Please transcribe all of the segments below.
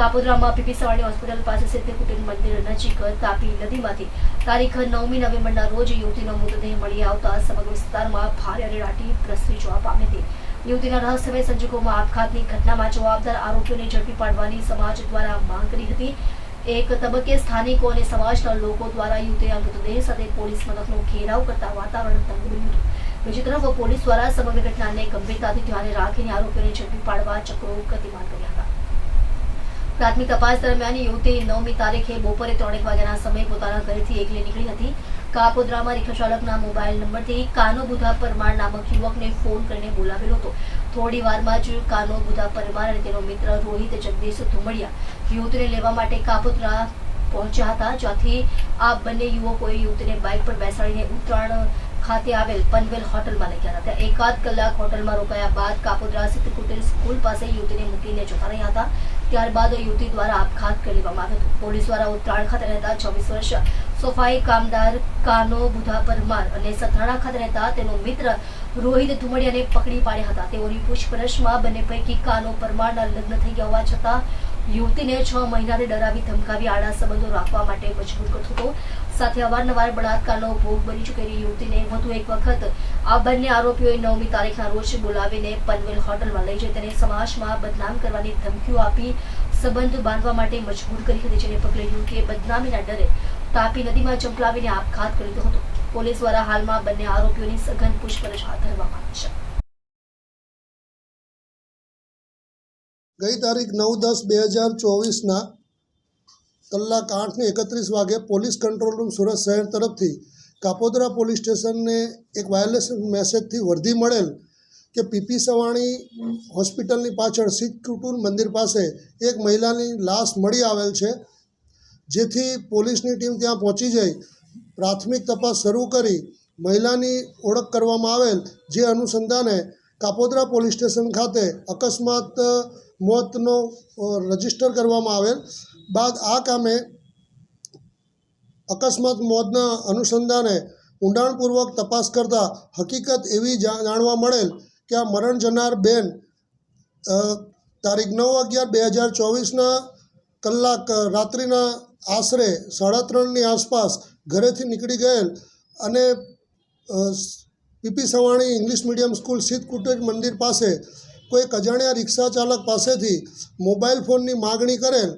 કાપોદ્રામાં PP Savani hospital પાસે સિદ્ધ કુટીર મંદિર નજીક તાપી નદીમાંથી તારીખ નવમી નવેમ્બરના રોજ યુવતીનો મૃતદેહ મળી આવતા સમગ્ર વિસ્તારમાં ભારે અરેરાટી પ્રસરી જોવા પામી હતી. યુવતીના રહસ્યમય સંજોગોમાં આપઘાતની ઘટનામાં જવાબદાર આરોપીઓને ઝડપી પાડવાની સમાજ દ્વારા માંગ કરી હતી. એક તબક્કે સ્થાનિકો અને સમાજના લોકો દ્વારા યુવતીના મૃતદેહ સાથે પોલીસ મથકનો ઘેરાવ કરતા વાતાવરણ તંગ હતું. બીજી તરફ પોલીસ દ્વારા સમગ્ર ઘટનાને ગંભીરતાથી ધ્યાને રાખીને આરોપીઓને ઝડપી પાડવા ચક્રો ગતિમાન કર્યા હતા. પ્રાથમિક તપાસ દરમિયાન યુવતી નવમી તારીખે બપોરે ત્રણેક વાગ્યાના સમયે પોતાના ઘરેથી એકલી નીકળી હતી. કાપોદ્રામાં રિક્ષા ચાલકના મોબાઈલ નંબરથી કાનો બુધા પરમાર નામક યુવકને ફોન કરીને બોલાવેલો હતો. થોડી વારમાં જ કાનો બુધા પરમાર અને તેનો મિત્ર રોહિત જગદીશ ધુમડિયા યુવતીને લેવા માટે કાપોદ્રા પહોંચ્યા હતા, જ્યાંથી આ બંને યુવકોએ યુવતીને બાઇક પર બેસાડીને ઉત્તરાયણ ખાતે આવેલ પનવેલ હોટલમાં લઈ હતા. એકાદ કલાક હોટલમાં રોકાયા બાદ કાપોદ્રા સ્થિત કુટીર સ્કૂલ પાસે યુવતીને મૂકીને જતા રહ્યા હતા. ત્યારબાદ યુવતી દ્વારા આપઘાત કરી લેવામાં આવ્યો પોલીસ દ્વારા ઉત્તરાયણ ખાતે રહેતા છવ્વીસ વર્ષ સફાઈ કામદાર કાનો બુધા પરમાર અને સથાણા ખાતે રહેતા તેનો મિત્ર રોહિત ધુમડિયાને પકડી પાડ્યા હતા. તેઓની પૂછપરછમાં બંને પૈકી કાનો પરમારના લગ્ન થઈ ગયા હોવા છતાં યુવતીને છ મહિનાથી ડરાવી ધમકાવી આડા સંબંધો રાખવા માટે મજબૂર કરતો હતો. સાથે અવારનવાર બળાત્કારનો ભોગ બની ચૂકેલી યુવતીને વધુ એક વખત આ બંને આરોપીઓએ નવમી તારીખના રોજ બોલાવીને પનવેલ હોટલમાં લઈ જઈ તેને સમાજમાં બદનામ કરવાની ધમકીઓ આપી સંબંધ બાંધવા માટે મજબૂર કરી હતી, જેને પગલે યુવતીએ બદનામીના ડરે તાપી નદીમાં ચંપલાવીને આપઘાત કર્યો હતો. પોલીસ દ્વારા હાલમાં બંને આરોપીઓની સઘન પૂછપરછ હાથ ધરવામાં આવી છે. ગઈ તારીખ નવ દસ બે હજાર ચોવીસના કલાક આઠને એકત્રીસ વાગે પોલીસ કંટ્રોલ રૂમ સુરત શહેર તરફથી કાપોદરા પોલીસ સ્ટેશનને એક વાયરલેસ મેસેજથી વર્ધી મળેલ કે પીપી સવાણી હોસ્પિટલની પાછળ શીખ કુટુંબ મંદિર પાસે એક મહિલાની લાશ મળી આવેલ છે, જેથી પોલીસની ટીમ ત્યાં પહોંચી જઈ પ્રાથમિક તપાસ શરૂ કરી મહિલાની ઓળખ કરવામાં આવેલ, જે અનુસંધાને કાપોદ્રા પોલીસ સ્ટેશન ખાતે અકસ્માત મોતનો રજિસ્ટર કરવામાં આવેલ. બાદ આ કામે અકસ્માત મોતના અનુસંધાને ઊંડાણપૂર્વક તપાસ કરતા હકીકત એવી જાણવા મળેલ કે આ મરણ જનાર બેન તારીખ નવ અગિયાર બે હજાર ચોવીસના કલાક રાત્રિના આશરે સાડા ત્રણની આસપાસ ઘરેથી નીકળી ગયેલ અને PP Savani English medium school શીત કુટેજ મંદિર પાસે કોઈ એક અજાણ્યા રિક્ષા ચાલક પાસેથી મોબાઈલ ફોનની માગણી કરેલ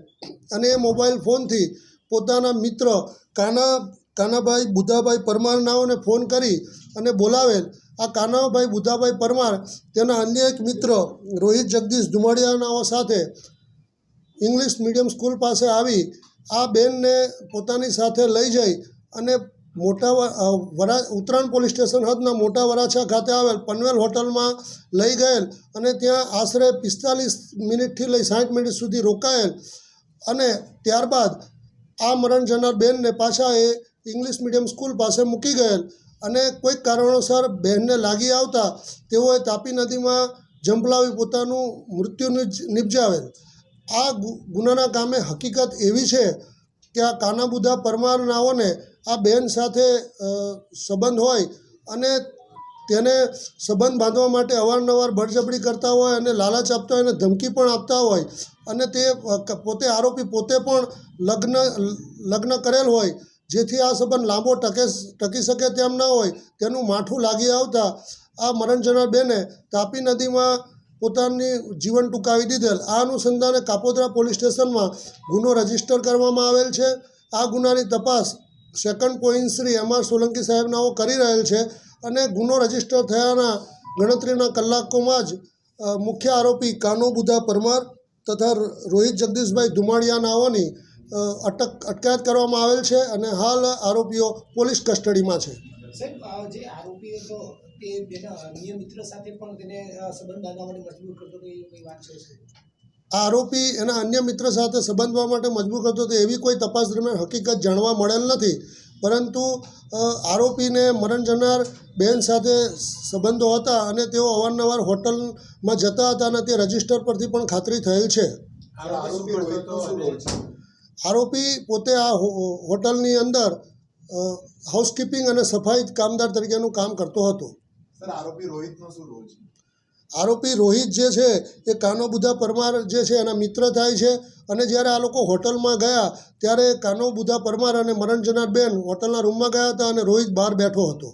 અને એ મોબાઈલ ફોનથી પોતાના મિત્ર કાના, કાનાભાઈ બુધાભાઈ પરમાર નાઓને ફોન કરી અને બોલાવેલ. આ કાનાભાઈ બુધાભાઈ પરમાર તેના અન્ય એક મિત્ર રોહિત જગદીશ ધુમાડિયાનાઓ સાથે ઇંગ્લિશ મીડિયમ સ્કૂલ પાસે આવી આ બેનને પોતાની સાથે લઈ જઈ અને મોટા વરા, ઉત્તરાયણ પોલીસ સ્ટેશન હદના મોટા વરાછા ખાતે આવેલ પનવેલ હોટલમાં લઈ ગયેલ અને ત્યાં આશરે પિસ્તાલીસ મિનિટથી લઈ સાઠ મિનિટ સુધી રોકાયેલ અને ત્યારબાદ આ મરણ જનાર બહેનને પાછા એ ઇંગ્લિશ મીડિયમ સ્કૂલ પાસે મૂકી ગયેલ અને કોઈક કારણોસર બહેનને લાગી આવતા તેઓએ તાપી નદીમાં જંપલાવી પોતાનું મૃત્યુ નિપજાવેલ. આ ગુનાના કામે હકીકત એવી છે કે આ કાનાબુધા પરમાર નાઓને આ બેન સાથે સંબંધ હોય અને તેને સંબંધ બાંધવા માટે અવારનવાર બળજબરી કરતા હોય અને લાલચ આપતા હોય અને ધમકી પણ આપતા હોય અને તે પોતે આરોપી પોતે પણ લગ્ન લગ્ન કરેલ હોય, જેથી આ સંબંધ લાંબો ટકે, ટકી શકે તેમ ન હોય, તેનું માઠું લાગી આવતા આ મરણ જનાર બેને તાપી નદીમાં પોતાની જીવન ટૂંકાવી દીધેલ. આ અનુસંધાને કાપોદ્રા પોલીસ સ્ટેશનમાં ગુનો રજિસ્ટર કરવામાં આવેલ છે. આ ગુનાની તપાસ second point Shri M R Solanki સાહેબનાઓ કરી રહેલ છે અને ગુનો રજિસ્ટર થયાના ગણતરીના કલાકોમાં જ મુખ્ય આરોપી કાનો બુધા પરમાર તથા રોહિત જગદીશભાઈ ધુમાડિયા નાઓની અટક, અટકાયત કરવામાં આવેલ છે અને હાલ આરોપીઓ પોલીસ કસ્ટડીમાં છે. સાહેબ આ જે આરોપી હતો તે તેના અન્ય મિત્ર સાથે પણ તેને સંબંધ બાંધવા માટે મજબૂર કરતો હતો એ કોઈ વાત છે આરોપી એના અન્ય મિત્ર સાથે સંબંધવા માટે મજબૂર કરતો હતો એવી કોઈ તપાસ દરમિયાન હકીકત જાણવા મળેલ નથી. પરંતુ આરોપીને મરણ જનાર બહેન સાથે સંબંધો હતા અને તેઓ અવારનવાર હોટલમાં જતા હતા અને તે રજિસ્ટર પરથી પણ ખાતરી થયેલ છે. આરોપી પોતે આ હોટલની અંદર હાઉસકીપિંગ અને સફાઈ કામદાર તરીકેનું કામ કરતો હતો. સર આરોપી રોહિતનો શું રોલ છે? આરોપી રોહિત જે છે એ કાનો બુધા પરમાર જે છે એના મિત્ર થાય છે અને જ્યારે આ લોકો હોટલમાં ગયા ત્યારે કાનો બુધા પરમાર અને મરણજનાર બેન હોટલના રૂમમાં ગયા હતા અને રોહિત બહાર બેઠો હતો.